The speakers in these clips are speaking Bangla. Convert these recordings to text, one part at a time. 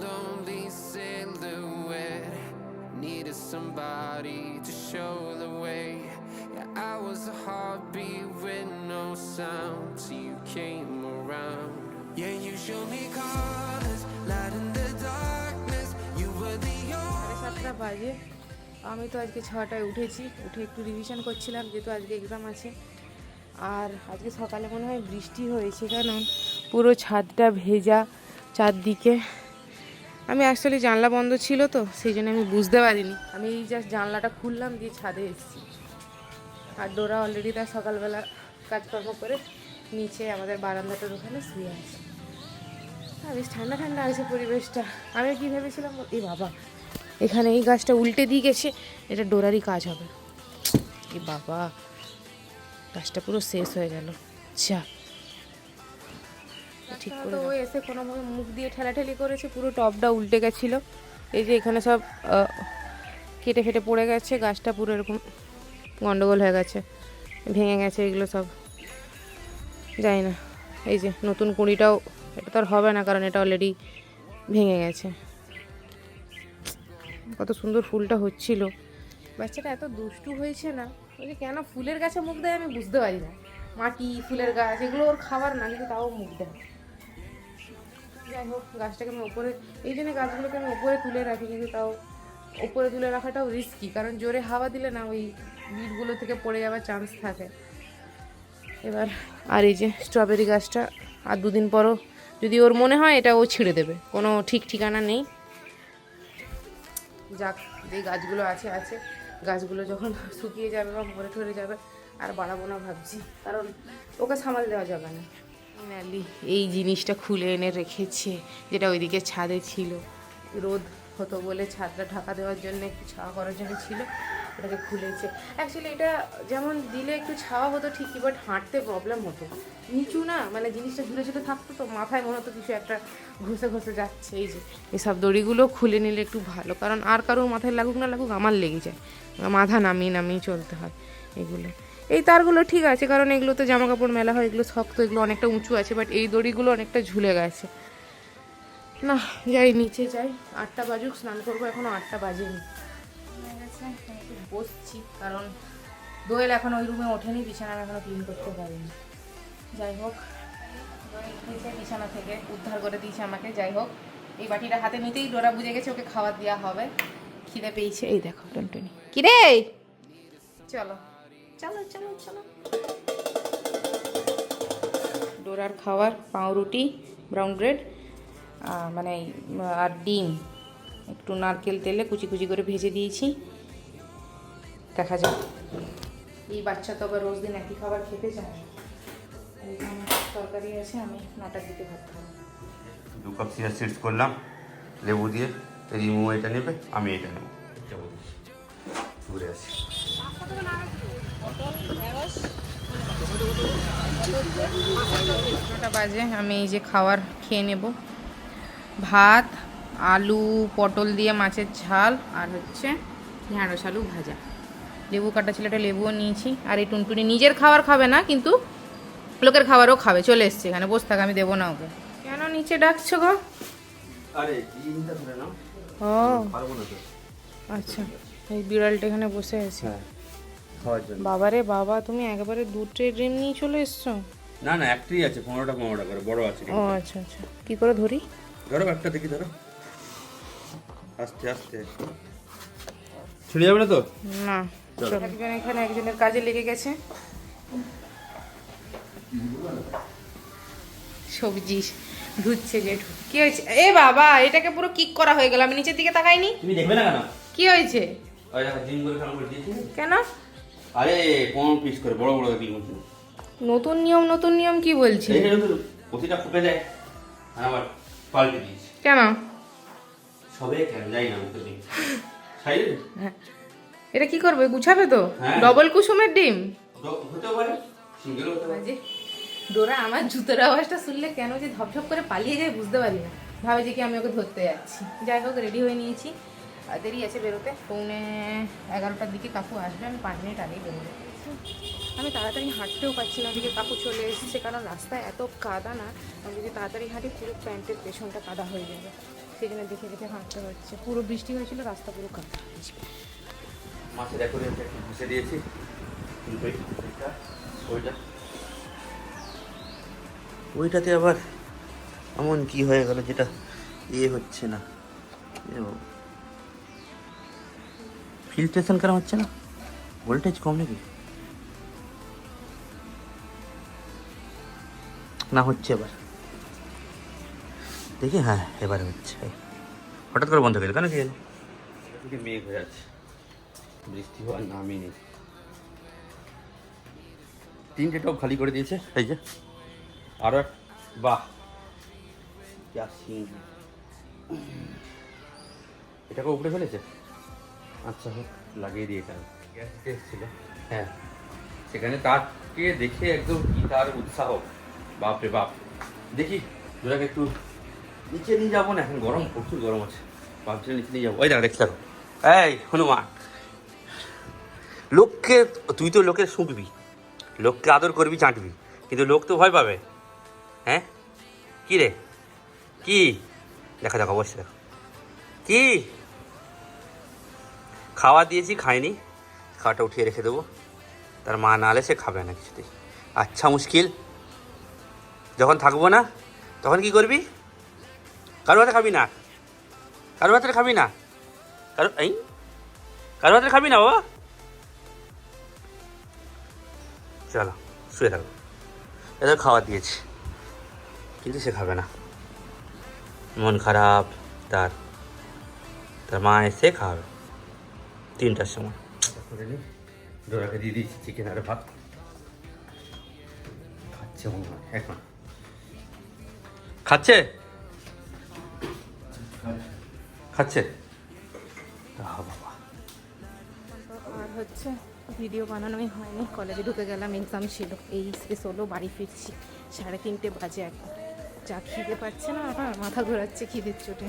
lonely silhouette. Needed somebody to show the way. Yeah, I was a heartbeat with no sound till you came around. Yeah, you showed me colors, light in the darkness. You were the only. আমি তো আজকে ছটায় উঠেছি উঠে একটু রিভিশন করছিলাম যেহেতু আজকে এক্সাম আছে আর আজকে সকালে মনে হয় বৃষ্টি হয়েছে কারণ পুরো ছাদটা ভেজা চারদিকে আমি অ্যাকচুয়ালি জানলা বন্ধ ছিল তো, সেই জন্য আমি বুঝতে পারিনি। আমি এই জাস্ট জানলাটা খুললাম, দিয়ে ছাদে এসেছি। আর ডোরা অলরেডি তার সকালবেলা কাজকর্ম করে নিচে আমাদের বারান্দাটার ওখানে শুয়ে আছে। আর বেশ ঠান্ডা ঠান্ডা আছে পরিবেশটা। আমি কি ভেবেছিলাম, এ বাবা, এখানে এই গাছটা উল্টে দিয়ে গেছে, এটা ডোরারই কাজ হবে। এ বাবা, গাছটা পুরো শেষ হয়ে গেল। যা। ঠিক করে ও এসে কোনো মুখ দিয়ে ঠেলাঠেলি করেছে পুরো টপটা উল্টে গেছিল। এই যে এখানে সব কেটে ফেটে পড়ে গেছে গাছটা পুরো এরকম গন্ডগোল হয়ে গেছে ভেঙে গেছে এগুলো সব। জানি না এই যে নতুন কুঁড়িটাও এটা তো আর হবে না কারণ এটা অলরেডি ভেঙে গেছে। কত সুন্দর ফুলটা হচ্ছিল। বাচ্চাটা এত দুষ্টু হয়েছে না ওই যে কেন ফুলের গাছে মুখ দেয় আমি বুঝতে পারি না। মাটি ফুলের গাছ এগুলো ওর খাবার না কিন্তু তাও মুখ দেয়। যাই হোক, গাছটাকে আমি ওপরে এই জন্য গাছগুলোকে আমি ওপরে তুলে রাখি, কিন্তু তাও ওপরে তুলে রাখাটাও রিস্কি কারণ জোরে হাওয়া দিলে না ওই বিটগুলো থেকে পড়ে যাওয়ার চান্স থাকে। এবার, আর এই যে স্ট্রবেরি গাছটা, আর দুদিন পরও যদি ওর মনে হয়, এটা ও ছিঁড়ে দেবে। কোনো ঠিক ঠিকানা নেই। যাক যে গাছগুলো আছে আছে। গাছগুলো যখন শুকিয়ে যাবে বা ভরে ঠরে যাবে, আর বাড়াবো না ভাবছি, কারণ ওকে সামাল দেওয়া যাবে না। ন্যালি এই জিনিসটা খুলে এনে রেখেছে, যেটা ওইদিকে ছাদে ছিল। রোদ হতো বলে ছাদটা ঢাকা দেওয়ার জন্য একটু ছাওয়া করার জন্য ছিল, ওটাকে খুলেছে। অ্যাকচুয়ালি এটা যেমন দিলে একটু ছাওয়া হতো ঠিকই বাট হাঁটতে প্রবলেম হতো। নিচু না মানে জিনিসটা ঝুলে ঝুলে থাকতো তো, মাথায় মনে হতো কিছু একটা ঘষে ঘষে যাচ্ছে, এই যে। এসব দড়িগুলো খুলে নিলে একটু ভালো, কারণ আর কারোর মাথায় লাগুক না লাগুক, আমার লেগে যায়। মাথা নামিয়ে নামিয়ে চলতে হয় এগুলো। এই তারগুলো ঠিক আছে কারণ এগুলো তো জামা কাপড় মেলা হয় এগুলো শক্ত এগুলো অনেকটা উঁচু আছে বাট এই দড়িগুলো অনেকটা ঝুলে গেছে। না যাই নিচে যাই। আটটা বাজুক স্নান করব এখনও আটটা বাজেনি। বসছি কারণ দোয়েল এখন ওই রুমে ওঠেনি বিছানা এখনও ক্লিন করতে পারিনি। যাই হোক দোয়েল উঠেছে বিছানা থেকে উদ্ধার করে দিয়েছে আমাকে যাই হোক। এই বাটিটা হাতে নিতেই ডোরা বুঝে গেছে ওকে খাবার দেওয়া হবে। খিদে পেয়েছে। এই দেখো টনটনি। কি রে চলো। চলো চলো চলো। ডোরার খাবার পাউরুটি ব্রাউন ব্রেড মানে আর ডিম। একটু নারকেল তেলে কুচি কুচি করে ভেজে দিয়েছি। দেখা যাক। এই বাচ্চা তো আবার রোজ দিন একই খাবার খেতে চায়। তরকারি আছে আমি নটার দিকে ভাত খাব। দু কাপ চিয়া সিডস করলাম লেবু দিয়ে। রিমু এটা নেবে আমি এটা নেব। যাব। ঘুরে আসি। নটা বাজে আমি এই যে খাবার খেয়ে নেব। ভাত আলু পটল দিয়ে মাছের ঝাল আর হচ্ছে ঢ্যাঁড়স আলু ভাজা। লেবু কাটা ছেলেটা লেবুও নিয়েছি আর এই টুনটুনি নিজের খাবার খাবে না কিন্তু লোকের খাবারও খাবে। চলে এসছে এখানে বসে থাক আমি দেবো না ওকে। কেন নিচে ডাকছো গো? ও। আচ্ছা এই বিড়ালটা এখানে বসে আছে। হ্যাঁ। খাওয়ার জন্য। বাবারে বাবা তুমি একেবারে দু ট্রে ড্রিম নিয়ে চলে এসছো? না না একটাই আছে পনেরোটা পনেরোটা করে বড় আছে ও আচ্ছা আচ্ছা। কি করে ধরি? ধরো একটা দেখি ধরো। আস্তে আস্তে। ছিঁড়ে যাবে না তো? না একজন এখানে একজনের কাজে লেগে গেছে। সবজি ধুচ্ছে জেঠু। কি হয়েছে? এ বাবা এটাকে পুরো কিক করা হয়ে গেল আমি নিচের দিকে তাকাইনি। তুমি দেখবে না কেন? কি হয়েছে? ওই দেখো ডিম করে খারাপ করে দিয়েছি। কেন? আরে পনেরো পিস করে বড় বড় হচ্ছে নতুন। নিয়ম নতুন নিয়ম কি বলছে? এইখানে তো প্রতিটা ফুটে যায় আর আবার পাল্টে দিয়েছি। কেন? সবে কেন যাই না দিই সাইডে হ্যাঁ। এটা কি করবে গুছাবে তো? হ্যাঁ। ডবল কুসুমের ডিম? হতেও পারে সিঙ্গেল হতে পারে। ডোরা আমার জুতোর আওয়াজটা শুনলে কেন যে ধপধপ করে পালিয়ে যায় বুঝতে পারি না। ভাবে যে কি আমি ওকে ধরতে যাচ্ছি। যাই হোক রেডি হয়ে নিয়েছি। দেরি আছে বেরোতে। পৌনে এগারোটার দিকে কাকু আসবে আমি পাঁচ মিনিট আগেই বেরোবো। আমি তাড়াতাড়ি হাঁটতেও পারছি না ওদিকে কাকু চলে এসেছে কারণ রাস্তায় এত কাদা না আমি যদি তাড়াতাড়ি হাঁটি পুরো প্যান্টের পেছনটা কাদা হয়ে যাবে। সেই জন্য দেখে দেখে হাঁটতে হচ্ছে। পুরো বৃষ্টি হয়েছিল রাস্তা পুরো কাদা মাছের অ্যাকোরিয়ামটা একটু ঘুষে দিয়েছি। ওইটা ওইটা ওইটাতে আবার এমন কি হয়ে গেল যেটা ইয়ে হচ্ছে না? ফিল্ট্রেশন করা হচ্ছে না? ভোল্টেজ কম নাকি? না হচ্ছে এবার। দেখি হ্যাঁ এবারে হচ্ছে। হঠাৎ করে বন্ধ গেল কেন কি গেল মেঘ হয়ে আছে। বৃষ্টি হওয়ার নামই নেই। তিনটে টপ খালি করে দিয়েছে। এই যে। আরও এক বাহ! এটা কেউ উপড়ে ফেলেছে? আচ্ছা হোক লাগিয়ে দিয়ে এটা। গ্যাস এসেছিল। হ্যাঁ। সেখানে তারকে দেখে একদম কি তার উৎসাহ। বাপ রে বাপ। দেখি দুটাকে একটু নিচে নিয়ে যাব না? এখন গরম প্রচুর গরম আছে। ভাবছিলাম নিচে নিয়ে যাব। ওই দেখো দেখতে থাকো এই হনুমান। লোককে তুই তো লোকের শুঁকবি। লোককে আদর করবি চাঁটবি। কিন্তু লোক তো ভয় পাবে। হ্যাঁ? কি রে? কি? দেখা দেখো অবশ্যই দেখো। কি? খাওয়া দিয়েছি খায়নি খাওয়াটা উঠিয়ে রেখে দেবো। তার মা না হলে সে খাবে না কিছুতেই। আচ্ছা মুশকিল। যখন থাকব না, তখন কি করবি? কারও হাতে খাবি না? কারও হাতে খাবি না? কারও এই? কারও হাতে খাবি না, বাবা? চলো, শুয়ে থাকো। এদের খাওয়া দিয়েছি, কিন্তু সে খাবে না। মন খারাপ, তার তার মা এসে খাওয়াবে তিনটার সময়। করে ডোরাকে দিয়ে দিয়েছি চিকেন আর ভাত। খাচ্ছে এখন খাচ্ছে? খাচ্ছে? বাবা। আর হচ্ছে ভিডিও বানানোই হয়নি। কলেজে ঢুকে গেলাম এক্সাম ছিল। এই শেষ হলো বাড়ি ফিরছি। সাড়ে তিনটে বাজে এখন। যা খিদে পাচ্ছে না আমার মাথা ঘোরাচ্ছে খিদের চোটে।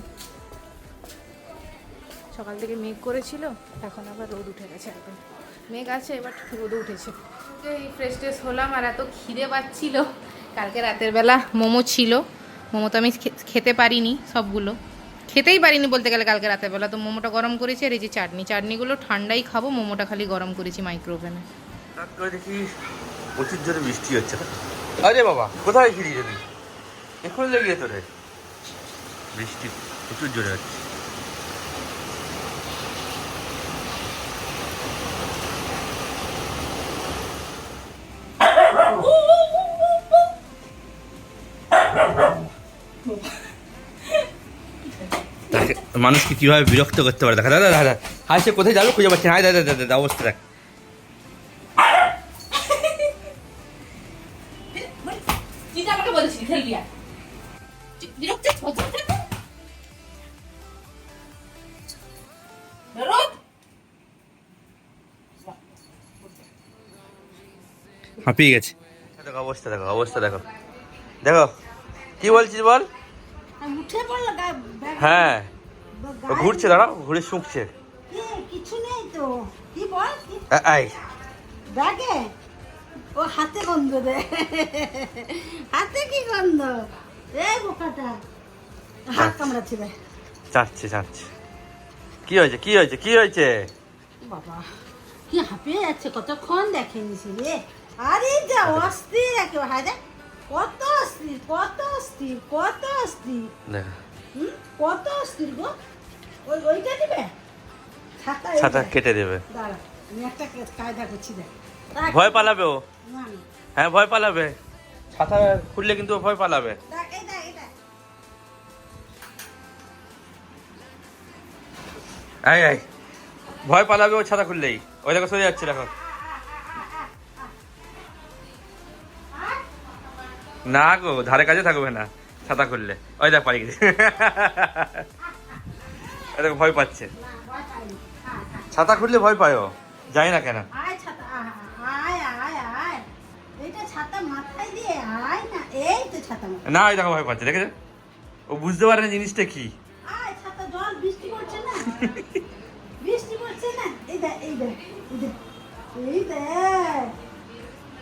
সকাল থেকে মেঘ করেছিল, এখন আবার রোদ উঠে গেছে একদম। মেঘ আছে, এবার রোদও উঠেছে। এই ফ্রেশ ট্রেশ হলাম আর এত খিদে পাচ্ছিল। কালকে রাতের বেলা মোমো ছিল। মোমো তো আমি খেতে পারিনি সবগুলো। খেতেই পারিনি বলতে গেলে কালকে রাতের বেলা। তো মোমোটা গরম করেছি আর এই যে চাটনি। চাটনিগুলো ঠান্ডাই খাব, মোমোটা খালি গরম করেছি মাইক্রো ওভেনে দেখি প্রচুর জোরে বৃষ্টি হচ্ছে। আরে বাবা, কোথায় যদি এখন লেগে তোরে বৃষ্টি প্রচুর জোরে হচ্ছে। মানুষকে কীভাবে বিরক্ত করতে পারে? দেখা দাদা দাদা। হাই সে কোথায় যাবে? খুঁজে পাচ্ছে না। হাই দাদা দাদা দাদা অবস্থা দেখ। হাঁপিয়ে গেছে। দেখো অবস্থা দেখো অবস্থা দেখো। দেখো কি বলছিস বল? হ্যাঁ। ঘুরছে দাঁড়াও ঘুরে শুঁকছে। কিছু নেই তো। কি বল? আই ব্যাগে? ও হাতে গন্ধ দে। হাতে কি গন্ধ? এ বোকাটা। হাত কামড়াচ্ছে রে চাচ্ছে চাচ্ছে কি হয়েছে কি হয়েছে কি হয়েছে? বাবা কি হাঁপিয়ে যাচ্ছে? কতক্ষণ দেখেনিস রে? আরে যা অস্থির একেবারে। হায় কত অস্থির কত অস্থির কত অস্থির। দেখো। হুম? কত অস্থির গো। ওই ওইটা দিবে? ছাতা। কেটে দেবে। দাঁড়া আমি একটা কায়দা করছি দেখ। ভয় পালাবে ও? হ্যাঁ ভয় পালাবে। ছাতা খুললে কিন্তু ও ভয় পালাবে। আই আই ভয় পালাবে ও ছাতা খুললেই। ওই দেখো সরে যাচ্ছে দেখো। না গো ধারে কাছে থাকবে না। ছাতা খুললে ওই দেখ পালিয়ে গেছে। ওই দেখো ভয় পাচ্ছে। ছাতা খুললে ভয় পায় ও। জানি না কেন? না ওই দেখো ভয় পাচ্ছে দেখেছ? ও বুঝতে পারে না জিনিসটা কি। আয় ছাতা জল বৃষ্টি পড়ছে না। বৃষ্টি পড়ছে না। এই দেখ এই দেখ এই দেখ এই দেখ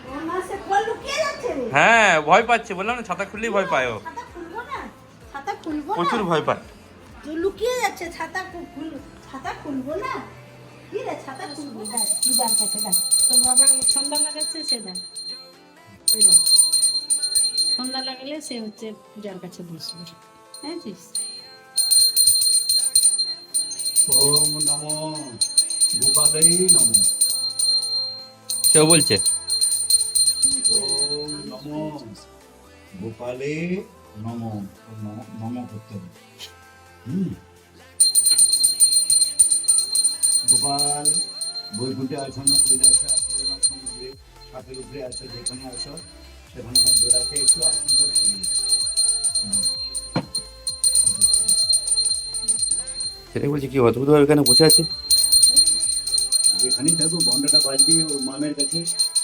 ও মাসে কল লুকিয়ে যাচ্ছে রে হ্যাঁ ভয় পাচ্ছে। বললাম না ছাতা খুললেই ভয় পায় ও। ছাতা খুলবো না? না? প্রচুর ভয় পায়। লুকিয়ে যাচ্ছে ছাতা খুল ছাতা খুলবো না? কি রে ছাতা খুলবো? কাছে তোর সন্ধ্যা লাগাচ্ছে সে দেখ। ওই সন্ধ্যা লাগালে সে হচ্ছে পূজার কাছে বসবে। হ্যাঁ ওম নমো গোপালই নমো। কেউ বলছে গোপালে নমো নমো করতে হবে হুম গোপাল বৈকুণ্ঠে আছো না কৈলাসে আছো না সমুদ্রে সাপের উপরে আছো যেখানে আছো সেখানে আমার বেড়াকে একটু আশীর্বাদ করি হুম। সেটাই বলছি কি অদ্ভুতভাবে এখানে বসে আছে? যেখানেই থাকো ঘন্টাটা বাজবে ওর মামের কাছে।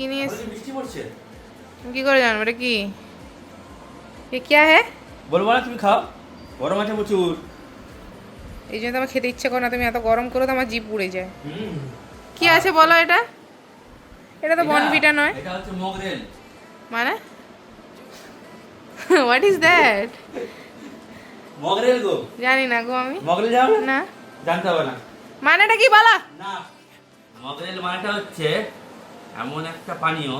কি নিয়ে এস- বৃষ্টি পড়ছে কি করে জানবো এটা কি এ क्या है বলবো না তুমি খাও গরম আছে প্রচুর এই জন্য তো আমার খেতে ইচ্ছে করে না তুমি এত গরম করো তো আমার জিভ পুড়ে যায় হুম কি আছে বলো এটা এটা তো বনভিটা নয় এটা হচ্ছে মগরেল মানে হোয়াট ইজ দ্যাট মগরেল গো জানি না গো আমি মগরেল যাও না জানতে হবে না মানেটা কি বলা না মগরেল মানেটা হচ্ছে এমন একটা পানীয়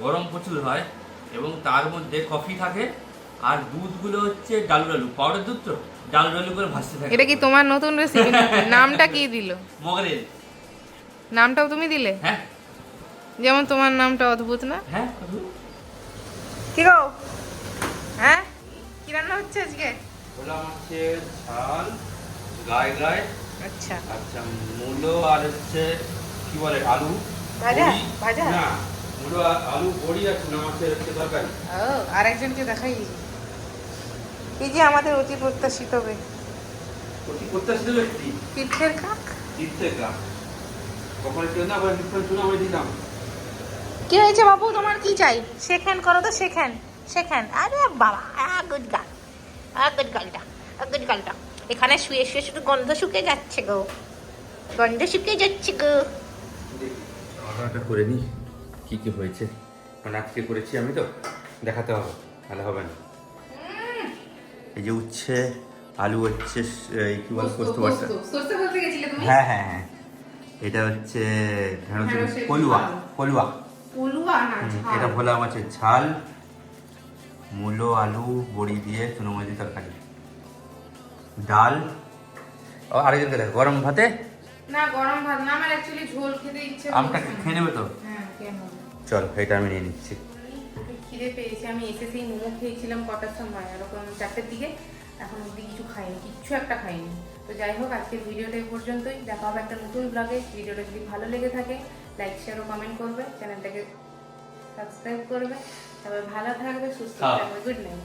গরম প্রচুর হয় এবং তার মধ্যে কফি থাকে আর দুধগুলো হচ্ছে ডালু ডালু পাউডার দুধ তো? ডালু ডালু করে ভাসতে থাকে। এটা কি তোমার নতুন রেসিপি নামটা কি দিল? মগরেল। নামটাও তুমি দিলে? হ্যাঁ। যেমন তোমার নামটা অদ্ভুত না? হ্যাঁ কি গো? হ্যাঁ? কি রান্না হচ্ছে আজকে? ভোলা মাছের ঝাল গায়ে গায়ে আচ্ছা। আচ্ছা মূলো আর হচ্ছে কি বলে আলু। ভাজা? ভাজা? না মূলো আর আলু বড়ি আর চুনা মাছের হচ্ছে তরকারি। ও আরেকজনকে দেখাই। এই যে আমাদের অতি প্রত্যাশিত বে। অতি প্রত্যাশিত ব্যক্তি? তীর্থের কাক? তীর্থের গ্রাম কখন কেউ আবার তীর্থের চুনা আমি দিলাম কি হয়েছে বাবু? তোমার কি চাই? শেখেন করো তো শেখেন শেখেন আরে বাবা গুড গাল গুড গালটা গুড গালটা। এখানে শুয়ে শুয়ে শুধু গন্ধ শুকে যাচ্ছে গো। গন্ধ শুকে যাচ্ছে গো। অর্ডারটা করে নিই কী কী হয়েছে? মানে আজকে করেছি আমি তো। দেখাতে হবে তাহলে হবে না। এই যে উচ্ছে আলু হচ্ছে কি বলে পোস্ত তুমি? হ্যাঁ হ্যাঁ হ্যাঁ। এটা হচ্ছে ঢেঁড়সের কলুয়া কলুয়া না। এটা ভোলা মাছের ঝাল। মূলো আলু বড়ি দিয়ে চুনো মাছি তরকারি। ডাল। ও আরেকজনকে দেখো গরম ভাতে না গরম ভাত না আমার অ্যাকচুয়ালি ঝোল খেতে ইচ্ছে আমটা। খেয়ে নেবে তো? হ্যাঁ কেন চল এটা আমি নিয়ে নিচ্ছি। খিদে পেয়েছি আমি এসে সেই মোমো খেয়েছিলাম কটার সময় এরকম চারটের দিকে। এখন অব্দি কিছু খাইনি কিচ্ছু একটা খাইনি। তো যাই হোক আজকের ভিডিওটা এই পর্যন্তই। দেখা হবে একটা নতুন ব্লগে ভিডিওটা যদি ভালো লেগে থাকে লাইক শেয়ার ও কমেন্ট করবে। চ্যানেলটাকে সাবস্ক্রাইব করবে। তবে ভালো থাকবে সুস্থ হ্যাঁ। থাকবে। Good night